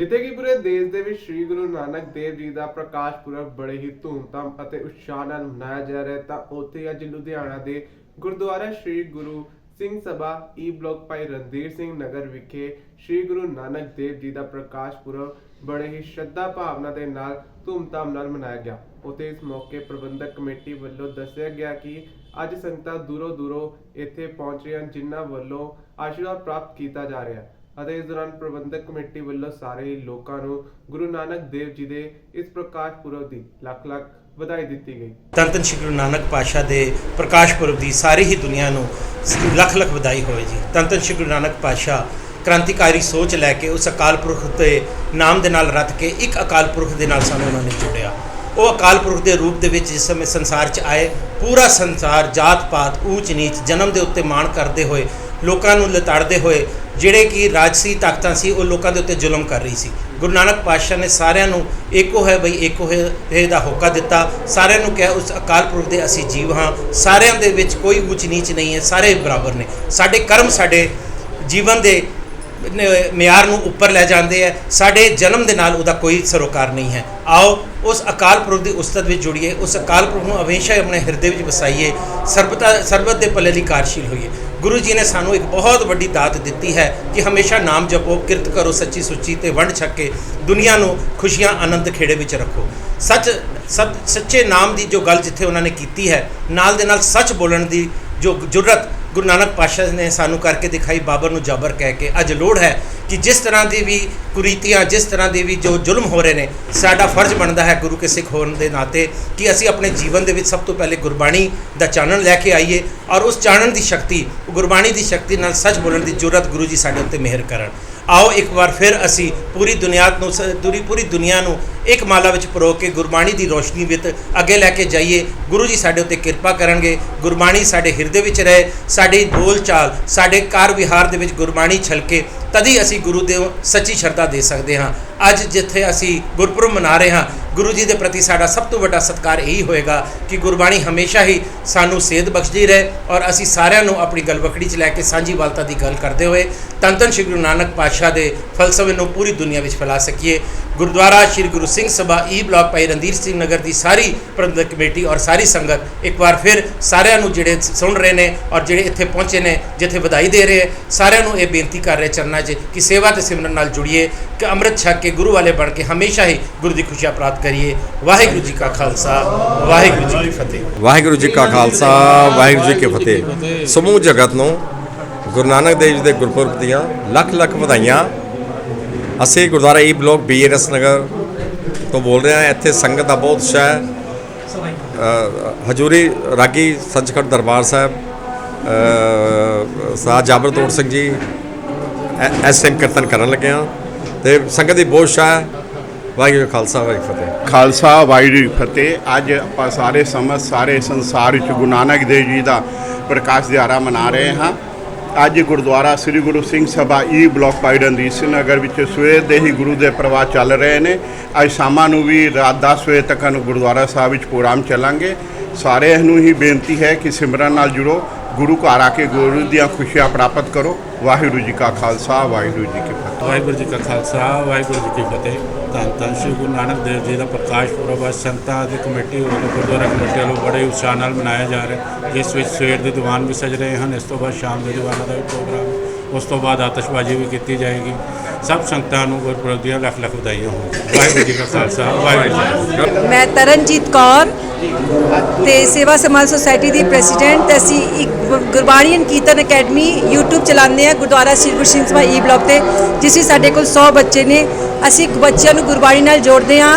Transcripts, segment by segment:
ਜਿੱਥੇ ਕਿ ਪੂਰੇ ਦੇਸ਼ ਦੇ ਵਿੱਚ ਸ੍ਰੀ ਗੁਰੂ ਨਾਨਕ ਦੇਵ ਜੀ ਦਾ ਪ੍ਰਕਾਸ਼ ਪੁਰਬ ਬੜੇ ਹੀ ਧੂਮਧਾਮ ਅਤੇ ਉਤਸ਼ਾਹ ਨਾਲ ਮਨਾਇਆ ਜਾ ਰਿਹਾ ਤਾਂ ਉੱਥੇ ਅੱਜ ਲੁਧਿਆਣਾ ਦੇ Gurdwara Sri Guru Singh Sabha e E block Bhai Randhir Singh ਨਗਰ ਵਿਖੇ ਸ੍ਰੀ ਗੁਰੂ ਨਾਨਕ ਦੇਵ ਜੀ ਦਾ ਪ੍ਰਕਾਸ਼ ਪੁਰਬ ਬੜੇ ਹੀ ਸ਼ਰਧਾ ਭਾਵਨਾ ਦੇ ਨਾਲ ਧੂਮਧਾਮ ਨਾਲ ਮਨਾਇਆ ਗਿਆ। ਉਥੇ ਇਸ ਮੌਕੇ ਪ੍ਰਬੰਧਕ ਕਮੇਟੀ ਵੱਲੋਂ ਦੱਸਿਆ ਗਿਆ ਕਿ ਅੱਜ ਸੰਗਤਾਂ ਦੂਰੋਂ ਦੂਰੋਂ ਇੱਥੇ ਪਹੁੰਚ ਰਹੀਆਂ ਹਨ, ਜਿਨ੍ਹਾਂ ਵੱਲੋਂ ਆਸ਼ੀਰਵਾਦ ਪ੍ਰਾਪਤ ਕੀਤਾ ਜਾ ਰਿਹਾ ਹੈ। ਅਤੇ ਇਸ ਦੌਰਾਨ ਪ੍ਰਬੰਧਕ ਕਮੇਟੀ ਵੱਲੋਂ ਸਾਰੇ ਲੋਕਾਂ ਨੂੰ ਗੁਰੂ ਨਾਨਕ ਦੇਵ ਜੀ ਦੇ ਇਸ ਪ੍ਰਕਾਸ਼ ਪੁਰਬ ਦੀ ਲੱਖ ਲੱਖ ਵਧਾਈ ਦਿੱਤੀ ਗਈ। ਧੰਨ ਸ਼੍ਰੀ ਗੁਰੂ ਨਾਨਕ ਪਾਤਸ਼ਾਹ ਦੇ ਪ੍ਰਕਾਸ਼ ਪੁਰਬ ਦੀ ਸਾਰੀ ਹੀ ਦੁਨੀਆ ਨੂੰ ਲੱਖ ਲੱਖ ਵਧਾਈ ਹੋਵੇ ਜੀ। ਧੰਨ ਸ਼੍ਰੀ ਗੁਰੂ ਨਾਨਕ ਪਾਤਸ਼ਾਹ ਕ੍ਰਾਂਤੀਕਾਰੀ ਸੋਚ ਲੈ ਕੇ ਉਸ ਅਕਾਲ ਪੁਰਖ ਦੇ ਨਾਮ ਦੇ ਨਾਲ ਰੱਤ ਕੇ ਇੱਕ ਅਕਾਲ ਪੁਰਖ ਦੇ ਨਾਲ ਸਾਨੂੰ ਉਹਨਾਂ ਨੇ ਜੋੜਿਆ। ਉਹ ਅਕਾਲ ਪੁਰਖ ਦੇ ਰੂਪ ਦੇ ਵਿੱਚ ਜਿਸ ਸਮੇਂ ਸੰਸਾਰ 'ਚ ਆਏ, ਪੂਰਾ ਸੰਸਾਰ, ਜਾਤ ਪਾਤ, ਊਚ ਨੀਚ, ਜਨਮ ਦੇ ਉੱਤੇ ਮਾਣ ਕਰਦੇ ਹੋਏ, ਲੋਕਾਂ ਨੂੰ ਲਤਾੜਦੇ ਹੋਏ, ਜਿਹੜੇ ਕਿ ਰਾਜਸੀ ਤਾਕਤਾਂ ਸੀ, ਉਹ ਲੋਕਾਂ ਦੇ ਉੱਤੇ ਜ਼ੁਲਮ ਕਰ ਰਹੀ ਸੀ। ਗੁਰੂ ਨਾਨਕ ਪਾਤਸ਼ਾਹ ਨੇ ਸਾਰਿਆਂ ਨੂੰ ਏਕੋ ਹੈ ਬਈ ਏਕੋ ਹੈ ਦਾ ਹੋਕਾ ਦਿੱਤਾ। ਸਾਰਿਆਂ ਨੂੰ ਕਿਹਾ, ਉਸ ਅਕਾਲ ਪੁਰਖ ਦੇ ਅਸੀਂ ਜੀਵ ਹਾਂ। ਸਾਰਿਆਂ ਦੇ ਵਿੱਚ ਕੋਈ ਊਚ ਨੀਚ ਨਹੀਂ ਹੈ, ਸਾਰੇ ਬਰਾਬਰ ਨੇ। ਸਾਡੇ ਕਰਮ ਸਾਡੇ ਜੀਵਨ ਦੇ ਮਿਆਰ ਨੂੰ ਉੱਪਰ ਲੈ ਜਾਂਦੇ ਹੈ ਸਾਡੇ ਜਨਮ ਦੇ ਨਾਲ ਉਹਦਾ ਕੋਈ ਸਰੋਕਾਰ ਨਹੀਂ ਹੈ। ਆਓ, ਉਸ ਅਕਾਲ ਪੁਰਖ ਦੀ ਉਸਤਤ ਵਿੱਚ ਜੁੜੀਏ। ਉਸ ਅਕਾਲ ਪੁਰਖ ਨੂੰ ਹਮੇਸ਼ਾ ਹੀ ਆਪਣੇ ਹਿਰਦੇ ਵਿੱਚ ਵਸਾਈਏ। ਸਰਬਤਾ, ਸਰਬਤ ਦੇ ਭਲੇ ਲਈ ਕਾਰਜਸ਼ੀਲ ਹੋਈਏ। ਗੁਰੂ ਜੀ ਨੇ ਸਾਨੂੰ ਇੱਕ ਬਹੁਤ ਵੱਡੀ ਦਾਤ ਦਿੱਤੀ ਹੈ ਕਿ ਹਮੇਸ਼ਾ ਨਾਮ ਜਪੋ, ਕਿਰਤ ਕਰੋ, ਸੱਚੀ ਸੁੱਚੀ ਤੇ ਵੰਡ ਛੱਕ ਕੇ ਦੁਨੀਆ ਨੂੰ ਖੁਸ਼ੀਆਂ, ਆਨੰਦ ਖੇੜੇ ਵਿੱਚ ਰੱਖੋ। ਸੱਚ, ਸੱਚੇ ਨਾਮ ਦੀ ਜੋ ਗੱਲ ਜਿੱਥੇ ਉਹਨਾਂ ਨੇ ਕੀਤੀ ਹੈ, ਨਾਲ ਦੇ ਨਾਲ ਸੱਚ ਬੋਲਣ ਦੀ ਜੋ ਜੁਰਤ ਗੁਰੂ ਨਾਨਕ ਪਾਤਸ਼ਾਹ ਨੇ ਸਾਨੂੰ ਕਰਕੇ ਦਿਖਾਈ, ਬਾਬਰ ਨੂੰ ਜਾਬਰ ਕਹਿ ਕੇ। ਅੱਜ ਲੋੜ ਹੈ ਕਿ ਜਿਸ ਤਰ੍ਹਾਂ ਦੀ ਵੀ ਕੁਰੀਤੀਆਂ, ਜਿਸ ਤਰ੍ਹਾਂ ਦੇ ਵੀ ਜੋ ਜ਼ੁਲਮ ਹੋ ਰਹੇ ਨੇ, ਸਾਡਾ ਫਰਜ਼ ਬਣਦਾ ਹੈ ਗੁਰੂ ਕੇ ਸਿੱਖ ਹੋਣ ਦੇ ਨਾਤੇ ਕਿ ਅਸੀਂ ਆਪਣੇ ਜੀਵਨ ਦੇ ਵਿੱਚ ਸਭ ਤੋਂ ਪਹਿਲੇ ਗੁਰਬਾਣੀ ਦਾ ਚਾਨਣ ਲੈ ਕੇ ਆਈਏ ਔਰ ਉਸ ਚਾਨਣ ਦੀ ਸ਼ਕਤੀ, ਗੁਰਬਾਣੀ ਦੀ ਸ਼ਕਤੀ ਨਾਲ ਸੱਚ ਬੋਲਣ ਦੀ ਜੁਰਤ ਗੁਰੂ ਜੀ ਸਾਡੇ ਉੱਤੇ ਮਿਹਰ ਕਰਨ। ਆਓ ਇੱਕ ਵਾਰ ਫਿਰ ਅਸੀਂ ਪੂਰੀ ਦੁਨੀਆ ਨੂੰ ਸ- ਦੂਰੀ ਪੂਰੀ ਦੁਨੀਆ ਨੂੰ ਇੱਕ ਮਾਲਾ ਵਿੱਚ ਪਰੋ ਕੇ ਗੁਰਬਾਣੀ ਦੀ ਰੋਸ਼ਨੀ ਵਿੱਚ ਅੱਗੇ ਲੈ ਕੇ ਜਾਈਏ। ਗੁਰੂ ਜੀ ਸਾਡੇ ਉੱਤੇ ਕਿਰਪਾ ਕਰਨਗੇ। ਗੁਰਬਾਣੀ ਸਾਡੇ ਹਿਰਦੇ ਵਿੱਚ ਰਹੇ, ਸਾਡੀ ਬੋਲ ਚਾਲ ਸਾਡੇ ਕਾਰ ਵਿਹਾਰ ਦੇ ਵਿੱਚ ਗੁਰਬਾਣੀ ਛਲਕੇ। ਤਦੀ ਅਸੀਂ ਗੁਰੂ ਦੇ ਸੱਚੀ ਸ਼ਰਧਾ ਦੇ ਸਕਦੇ ਹਾਂ। ਅੱਜ ਜਿੱਥੇ ਅਸੀਂ ਗੁਰਪੁਰਬ ਮਨਾ ਰਹੇ ਹਾਂ ਗੁਰੂ ਜੀ ਦੇ ਪ੍ਰਤੀ ਸਾਡਾ ਸਭ ਤੋਂ ਵੱਡਾ ਸਤਿਕਾਰ ਇਹੀ ਹੋਏਗਾ ਕਿ ਗੁਰਬਾਣੀ ਹਮੇਸ਼ਾ ਹੀ ਸਾਨੂੰ ਸੇਧ ਬਖਸ਼ਦੀ ਰਹੇ ਔਰ ਅਸੀਂ ਸਾਰਿਆਂ ਨੂੰ ਆਪਣੀ ਗਲਵਕੜੀ 'ਚ ਲੈ ਕੇ ਸਾਂਝੀ ਵਾਲਤਾ ਦੀ ਗੱਲ ਕਰਦੇ ਹੋਏ ਧੰਨ ਧੰਨ ਸ਼੍ਰੀ ਗੁਰੂ ਨਾਨਕ ਪਾਤਸ਼ਾਹ ਦੇ ਫਲਸਫੇ ਨੂੰ ਪੂਰੀ ਦੁਨੀਆ ਵਿੱਚ ਫੈਲਾ ਸਕੀਏ। Gurdwara Sri Guru Singh Sabha e E block Bhai Randhir Singh Nagar ਦੀ ਸਾਰੀ ਪ੍ਰਬੰਧਕ ਕਮੇਟੀ ਔਰ ਸਾਰੀ ਸੰਗਤ ਇੱਕ ਵਾਰ ਫਿਰ ਸਾਰਿਆਂ ਨੂੰ ਜਿਹੜੇ ਸੁਣ ਰਹੇ ਨੇ ਔਰ ਜਿਹੜੇ ਇੱਥੇ ਪਹੁੰਚੇ ਨੇ ਜਿੱਥੇ ਵਧਾਈ ਦੇ ਰਹੇ ਹੈ, ਸਾਰਿਆਂ ਨੂੰ ਇਹ ਬੇਨਤੀ ਕਰ ਰਹੇ ਚਰਨਾਂ 'ਚ ਕਿ ਸੇਵਾ ਤੇ ਸਿਮਰਨ ਨਾਲ ਜੁੜੀਏ ਕਿ ਅੰਮ੍ਰਿਤ ਛਕ ਕੇ ਗੁਰੂ ਵਾਲੇ ਬਣ ਕੇ ਹਮੇਸ਼ਾ ਹੀ ਗੁਰੂ ਦੀ ਖੁਸ਼ੀਆਂ ਪ੍ਰਾਪਤ ਕਰੀਏ। ਵਾਹਿਗੁਰੂ ਜੀ ਕਾ ਖਾਲਸਾ ਵਾਹਿਗੁਰੂ ਜੀ ਕੀ ਫਤਿਹ। ਵਾਹਿਗੁਰੂ ਜੀ ਕਾ ਖਾਲਸਾ ਵਾਹਿਗੁਰੂ ਜੀ ਕੀ ਫਤਿਹ। ਸਮੂਹ ਜਗਤ ਨੂੰ ਗੁਰੂ ਨਾਨਕ ਦੇਵ ਜੀ ਦੇ ਗੁਰਪੁਰਬ ਦੀਆਂ ਲੱਖ ਲੱਖ ਵਧਾਈਆਂ। ਅਸੀਂ Gurdwara E block BRS Nagar ਤੋਂ ਬੋਲ ਰਹੇ ਹਾਂ। ਇੱਥੇ ਸੰਗਤ ਦਾ ਬਹੁਤ ਉਤਸ਼ਾਹ ਹੈ। ਹਜੂਰੀ ਰਾਗੀ ਸੱਚਖੰਡ ਦਰਬਾਰ ਸਾਹਿਬ ਅ, ਸਾਹ ਜਾਬਰ ਤੋੜ ਸਿੰਘ ਜੀ ਐਸ ਟਾਈਮ ਕੀਰਤਨ ਕਰਨ ਲੱਗੇ ਹਾਂ ਤੇ ਸੰਗਤ ਦੀ ਬਹੁਤ ਸ਼ਾਹ ਹੈ। ਵਾਹਿਗੁਰੂ ਖਾਲਸਾ, ਵਾਹਿਗੁਰੂ ਫਤਿਹ। ਖਾਲਸਾ, ਵਾਹਿਗੁਰੂ ਜੀ ਫਤਿਹ। ਅੱਜ ਆਪਾਂ ਸਾਰੇ ਸਮਝ, ਸਾਰੇ ਸੰਸਾਰ ਵਿੱਚ ਗੁਰੂ ਨਾਨਕ ਦੇਵ ਜੀ ਦਾ ਪ੍ਰਕਾਸ਼ ਦਿਹਾੜਾ ਮਨਾ ਰਹੇ ਹਾਂ। ਅੱਜ ਗੁਰਦੁਆਰਾ ਸ੍ਰੀ ਗੁਰੂ ਸਿੰਘ ਸਭਾ ਈ ਬਲਾਕ ਭਾਈ ਰਣਜੀਤ ਨਗਰ ਵਿੱਚ ਸਵੇਰ ਦੇ ਹੀ ਗੁਰੂ ਦੇ ਪ੍ਰਵਾਹ ਚੱਲ ਰਹੇ ਨੇ। ਅੱਜ ਸ਼ਾਮਾਂ ਨੂੰ ਵੀ ਰਾਤ 10 ਵਜੇ ਤੱਕ ਨੂੰ ਗੁਰਦੁਆਰਾ ਸਾਹਿਬ ਵਿੱਚ ਪ੍ਰੋਗਰਾਮ ਚੱਲਾਂਗੇ। ਸਾਰਿਆਂ ਨੂੰ ਹੀ ਬੇਨਤੀ ਹੈ ਕਿ ਸਿਮਰਨ ਨਾਲ ਜੁੜੋ। ਗੁਰੂ ਘਰ ਆ ਕੇ ਗੁਰੂ ਦੀਆਂ ਖੁਸ਼ੀਆਂ ਪ੍ਰਾਪਤ ਕਰੋ। ਵਾਹਿਗੁਰੂ ਜੀ ਕਾ ਖਾਲਸਾ ਵਾਹਿਗੁਰੂ ਜੀ ਕੀ ਫਤਿਹ। ਵਾਹਿਗੁਰੂ ਜੀ ਕਾ ਖਾਲਸਾ ਵਾਹਿਗੁਰੂ ਜੀ ਕੀ ਫਤਿਹ। ਧੰਨ ਧੰਨ ਸ਼੍ਰੀ ਗੁਰੂ ਨਾਨਕ ਦੇਵ ਜੀ ਦਾ ਪ੍ਰਕਾਸ਼ ਪੁਰਬ ਅੱਜ ਸੰਗਤਾਂ ਦੀ ਕਮੇਟੀ ਵੱਲੋਂ ਗੁਰਦੁਆਰਾ ਕਮੇਟੀ ਵੱਲੋਂ ਬੜੇ ਉਤਸ਼ਾਹ ਨਾਲ ਮਨਾਇਆ ਜਾ ਰਿਹਾ ਜਿਸ ਵਿੱਚ ਸਵੇਰ ਦੇ ਦੀਵਾਨ ਵੀ ਸਜ ਰਹੇ ਹਨ ਇਸ ਤੋਂ ਬਾਅਦ ਸ਼ਾਮ ਦੇ ਦੀਵਾਨਾਂ ਦਾ ਵੀ ਪ੍ਰੋਗਰਾਮ ਉਸ ਤੋਂ ਬਾਅਦ ਆਤਿਸ਼ਬਾਜ਼ੀ ਵੀ ਕੀਤੀ ਜਾਏਗੀ। ਸਭ ਸੰਗਤਾਂ ਨੂੰ ਗੁਰਪੁਰਬ ਦੀਆਂ ਲੱਖ ਲੱਖ ਵਧਾਈਆਂ ਹੋਣ। ਵਾਹਿਗੁਰੂ ਜੀ ਕਾ ਖਾਲਸਾ ਵਾਹਿਗੁਰੂ ਜੀ ਮੈਂ ਤਰਨਜੀਤ ਕੌਰ ਤੇ ਸੇਵਾ ਸਮਾਜ ਸੁਸਾਇਟੀ ਦੀ ਪ੍ਰੈਜ਼ੀਡੈਂਟ ਤੇ ਅਸੀਂ ਇੱਕ ਗੁ- Gurbani and Kirtan academy YouTube ਚਲਾਉਂਦੇ ਆ ਗੁਰਦੁਆਰਾ ਸ੍ਰੀ ਗੁਰੂ ਸਿੰਘ ਸਭਾ ਈ ਬਲਾਕ ਤੇ ਜਿਸ ਵਿੱਚ ਸਾਡੇ ਕੋਲ 100 ਬੱਚੇ ਨੇ। ਅਸੀਂ ਬੱਚਿਆਂ ਨੂੰ ਗੁਰਬਾਣੀ ਨਾਲ ਜੋੜਦੇ ਆ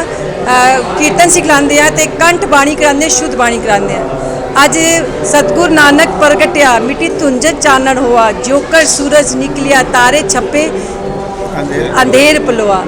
ਕੀਰਤਨ ਸਿਖਲਾਉਂਦੇ ਆ ਤੇ ਕੰਠ ਬਾਣੀ ਕਰਾਉਂਦੇ ਸ਼ੁੱਧ ਬਾਣੀ ਕਰਾਉਂਦੇ ਆ ਅੱਜ ਸਤਗੁਰ ਨਾਨਕ ਪ੍ਰਗਟਿਆ ਮਿੱਟੀ ਤੁੰਜਤ ਚਾਨਣ ਹੋਆ ਜੋਕਰ ਸੂਰਜ ਨਿਕਲਿਆ ਤਾਰੇ ਛੱਪੇ ਅੰਧੇਰ ਪਲਵਾ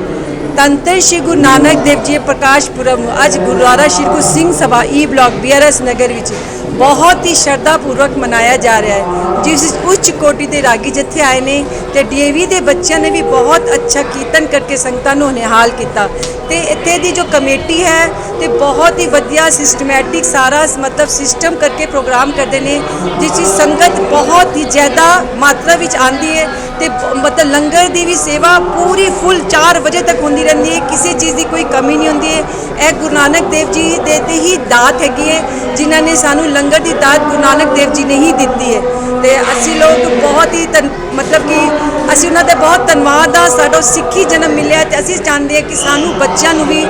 ਤੰਤਰ ਸ਼੍ਰੀ ਗੁਰੂ ਨਾਨਕ ਦੇਵ ਜੀ ਦੇ ਪ੍ਰਕਾਸ਼ ਪੁਰਬ ਅੱਜ Gurdwara Sri Guru Singh Sabha E block BRS Nagar ਵਿੱਚ ਬਹੁਤ ਹੀ ਸ਼ਰਧਾ ਪੂਰਵਕ ਮਨਾਇਆ ਜਾ ਰਿਹਾ ਹੈ। ਜਿਸ ਉੱਚ ਕੋਟੀ ਦੇ ਰਾਗੀ ਜਿੱਥੇ ਆਏ ਨੇ ਤੇ ਡੀਏਵੀ ਦੇ ਬੱਚਿਆਂ ਨੇ ਵੀ ਬਹੁਤ ਅੱਛਾ ਕੀਰਤਨ ਕਰਕੇ ਸੰਗਤਾਂ ਨੂੰ ਨਿਹਾਲ ਕੀਤਾ। ਤੇ ਇੱਥੇ ਦੀ ਜੋ ਕਮੇਟੀ ਹੈ ਤੇ ਬਹੁਤ ਹੀ ਵਧੀਆ ਸਿਸਟਮੈਟਿਕ ਸਾਰਾ ਮਤਲਬ ਸਿਸਟਮ ਕਰਕੇ ਪ੍ਰੋਗਰਾਮ ਕਰਦੇ ਨੇ, ਜਿਸ ਵਿੱਚ ਸੰਗਤ ਬਹੁਤ ਹੀ ਜ਼ਿਆਦਾ ਮਾਤਰਾ ਵਿੱਚ ਆਂਦੀ ਹੈ। ਤੇ ਮਤਲਬ ਲੰਗਰ ਦੀ ਵੀ ਸੇਵਾ ਪੂਰੀ ਫੁੱਲ 4 ਵਜੇ ਤੱਕ ਹੁੰਦੀ ਰਹਿੰਦੀ ਹੈ। ਕਿਸੇ ਚੀਜ਼ ਦੀ ਕੋਈ ਕਮੀ ਨਹੀਂ ਹੁੰਦੀ ਹੈ। ਇਹ ਗੁਰੂ ਨਾਨਕ ਦੇਵ ਜੀ ਦੇ ਤੇ ਹੀ ਦਾਤ ਹੈਗੀ ਹੈ, ਜਿਨ੍ਹਾਂ ਨੇ ਸਾਨੂੰ ਲੰਗਰ ਦੀ ਦਾਤ ਗੁਰੂ ਨਾਨਕ ਦੇਵ ਜੀ ਨੇ ਹੀ ਦਿੱਤੀ ਹੈ। ਤੇ ਅਸੀਂ ਲੋਕ ਬਹੁਤ ਹੀ ਧੰਨ- ਮਤਲਬ ਕਿ ਅਸੀਂ ਉਹਨਾਂ ਦੇ ਬਹੁਤ ਧੰਨਵਾਦ ਆ, ਸਾਡਾ ਸਿੱਖੀ ਜਨਮ ਮਿਲਿਆ ਤੇ ਅਸੀਂ ਚਾਹੁੰਦੇ ਹਾਂ ਕਿ ਸਾਨੂੰ ਬੱਚਿਆਂ ਨੂੰ ਵੀ,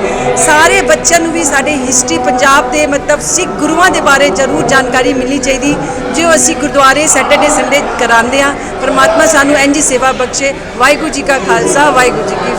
ਸਾਰੇ ਬੱਚਿਆਂ ਨੂੰ ਵੀ ਸਾਡੇ ਹਿਸਟਰੀ ਪੰਜਾਬ ਦੇ ਮਤਲਬ ਸਿੱਖ ਗੁਰੂਆਂ ਦੇ ਬਾਰੇ ਜ਼ਰੂਰ ਜਾਣਕਾਰੀ ਮਿਲਣੀ ਚਾਹੀਦੀ, ਜੋ ਅਸੀਂ ਗੁਰਦੁਆਰੇ ਸੈਟਰਡੇ ਸੰਡੇ ਕਰਾਉਂਦੇ ਆ ਪਰਮਾਤਮਾ ਸਾਨੂੰ ਇੰਝ ਹੀ ਸੇਵਾ ਬਖਸ਼ੇ। ਵਾਹਿਗੁਰੂ ਜੀ ਕਾ ਖਾਲਸਾ, ਵਾਹਿਗੁਰੂ ਜੀ ਕੀ